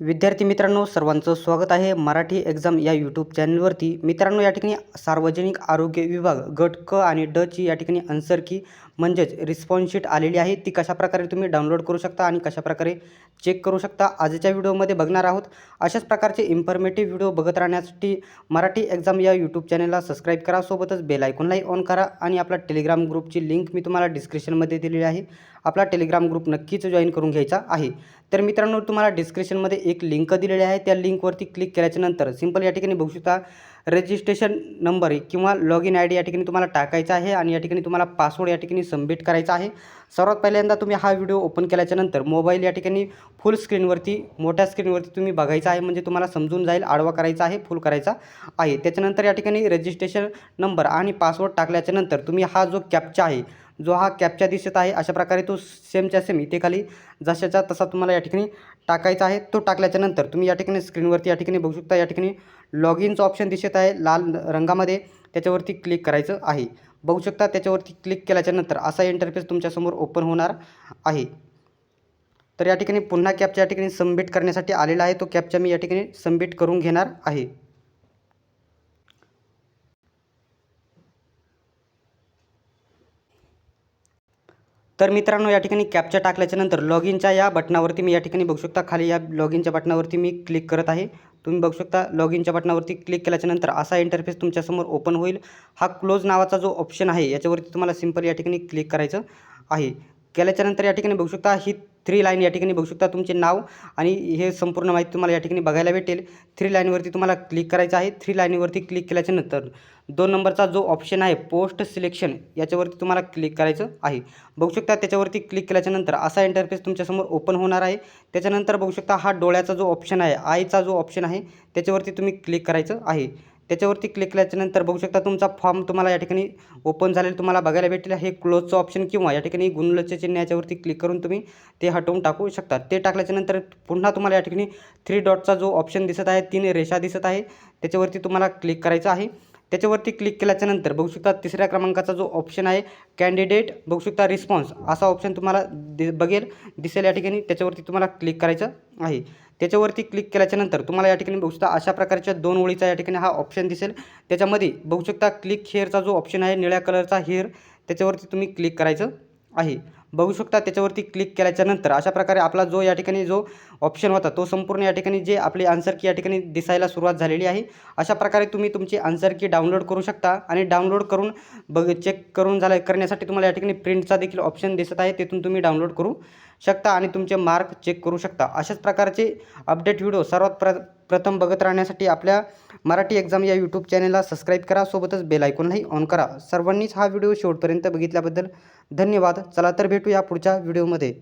विद्यार्थी मित्रांनो सर्वांचं स्वागत आहे मराठी एक्झाम या यूट्यूब चॅनलवरती. मित्रांनो या ठिकाणी सार्वजनिक आरोग्य विभाग गट क आणि ड ची या ठिकाणी आन्सर की म्हणजेच रिस्पॉन्स शीट आलेली आहे. ती कशाप्रकारे तुम्ही डाउनलोड करू शकता आणि कशाप्रकारे चेक करू शकता आजच्या व्हिडिओमध्ये बघणार आहोत. अशाच प्रकारचे इन्फॉर्मेटिव्ह व्हिडिओ बघत राहण्यासाठी मराठी एक्झाम या यूट्यूब चॅनलला सबस्क्राईब करा. सोबतच बेल आयकॉनलाही ऑन करा आणि आपला टेलिग्राम ग्रुपची लिंक मी तुम्हाला डिस्क्रिप्शनमध्ये दिलेली आहे. आपला टेलिग्राम ग्रुप नक्कीच जॉईन करून घ्यायचा आहे. तर मित्रांनो तुम्हाला डिस्क्रिप्शनमध्ये एक लिंक दिलेली आहे. त्या लिंकवरती क्लिक केल्याच्यानंतर सिंपल या ठिकाणी बघू शकता. रजिस्ट्रेशन नंबर किंवा लॉग इन आय डी या ठिकाणी तुम्हाला टाकायचा आहे आणि या ठिकाणी तुम्हाला पासवर्ड या ठिकाणी सबमिट करायचा आहे. सर्वात पहिल्यांदा तुम्ही हा व्हिडिओ ओपन केल्याच्यानंतर मोबाईल या ठिकाणी फुल स्क्रीनवरती मोठ्या स्क्रीनवरती तुम्ही बघायचा आहे. म्हणजे तुम्हाला समजून जाईल आडवा करायचा आहे फुल करायचा आहे. त्याच्यानंतर या ठिकाणी रजिस्ट्रेशन नंबर आणि पासवर्ड टाकल्याच्यानंतर तुम्ही हा जो कॅपचा आहे जो हा कॅपचा दिसत आहे अशा प्रकारे तो सेमच्या सेम इथे खाली जशाचा तसा तुम्हाला या ठिकाणी टाकायचा आहे. तो टाकल्याच्यानंतर तुम्ही या ठिकाणी स्क्रीनवरती या ठिकाणी बघू शकता. या ठिकाणी लॉग इनचं ऑप्शन दिसत आहे. लाल रंगामध्ये त्याच्यावरती क्लिक करायचं आहे. बघू शकता त्याच्यावरती क्लिक केल्याच्यानंतर असा इंटरफेस तुमच्यासमोर ओपन होणार आहे. तर या ठिकाणी पुन्हा कॅपच्या या ठिकाणी सबमिट करण्यासाठी आलेला आहे. तो कॅपचा मी या ठिकाणी सबमिट करून घेणार आहे. तर मित्रांनो या ठिकाणी कॅप्चा टाकल्याच्यानंतर लॉग इनच्या या बटनावरती मी या ठिकाणी बघू शकता खाली या लॉग इनच्या बटनावरती मी क्लिक करत आहे. तुम्ही बघू शकता लॉग इनच्या बटनावरती क्लिक केल्याच्यानंतर असा इंटरफेस तुमच्यासमोर ओपन होईल. हा क्लोज नावाचा जो ऑप्शन आहे याच्यावरती तुम्हाला सिंपल या ठिकाणी क्लिक करायचं आहे. केल्याच्यानंतर या ठिकाणी बघू शकता ही थ्री लाईन या ठिकाणी बघू शकता तुमचे नाव आणि हे संपूर्ण माहिती तुम्हाला या ठिकाणी बघायला भेटेल. थ्री लाईनवरती तुम्हाला क्लिक करायचं आहे. थ्री लाईनवरती क्लिक केल्याच्यानंतर दोन नंबरचा जो ऑप्शन आहे पोस्ट सिलेक्शन याच्यावरती तुम्हाला क्लिक करायचं आहे. बघू शकता त्याच्यावरती क्लिक केल्याच्यानंतर असा इंटरफेस तुमच्यासमोर ओपन होणार आहे. त्याच्यानंतर बघू शकता हा डोळ्याचा जो ऑप्शन आहे आयचा जो ऑप्शन आहे त्याच्यावरती तुम्ही क्लिक करायचं आहे. त्याच्यावरती क्लिक केल्याच्यानंतर बघू शकता तुमचा फॉर्म तुम्हाला या ठिकाणी ओपन झालेला तुम्हाला बघायला भेटेल. हे क्लोजचं ऑप्शन किंवा या ठिकाणी गुणलचे चिन्ह याच्यावरती क्लिक करून तुम्ही ते हटवून टाकू शकता. ते टाकल्याच्यानंतर पुन्हा तुम्हाला या ठिकाणी थ्री डॉटचा जो ऑप्शन दिसत आहे तीन रेषा दिसत आहे त्याच्यावरती तुम्हाला क्लिक करायचं आहे. त्याच्यावरती क्लिक केल्याच्यानंतर बघू शकता तिसऱ्या क्रमांकाचा जो ऑप्शन आहे कॅन्डिडेट बघू शकता रिस्पॉन्स असा ऑप्शन तुम्हाला दि बघेल दिसेल या ठिकाणी. त्याच्यावरती तुम्हाला क्लिक करायचं आहे. त्याच्यावरती क्लिक केल्याच्यानंतर तुम्हाला या ठिकाणी बघू शकता अशा प्रकारच्या दोन ओळीचा या ठिकाणी हा ऑप्शन दिसेल. त्याच्यामध्ये बघू शकता क्लिक हेअरचा जो ऑप्शन आहे निळ्या कलरचा हेअर त्याच्यावरती तुम्ही क्लिक करायचं आहे. बघू शकता त्याच्यावरती क्लिक केल्याच्यानंतर अशा प्रकारे आपला जो या ठिकाणी जो ऑप्शन होता तो संपूर्ण या ठिकाणी जे आपली आन्सर की या ठिकाणी दिसायला सुरुवात झालेली आहे. अशा प्रकारे तुम्ही तुमची आन्सर की डाउनलोड करू शकता आणि डाउनलोड करून बघ चेक करून झालं करण्यासाठी तुम्हाला या ठिकाणी प्रिंटचा देखील ऑप्शन दिसत आहे तिथून तुम्ही डाउनलोड करू शकता आणि तुमचे मार्क चेक करू शकता. अशाच प्रकारचे अपडेट व्हिडिओ सर्वात प्र प्रथम बघत राहण्यासाठी आपल्या मराठी एक्झाम या यूट्यूब चॅनलला सबस्क्राईब करा सोबतच बेल आयकॉनलाही ऑन करा. सर्वांनीच हा व्हिडिओ शेवटपर्यंत बघितल्याबद्दल धन्यवाद. चला तर भेटूया पुढच्या व्हिडिओमध्ये.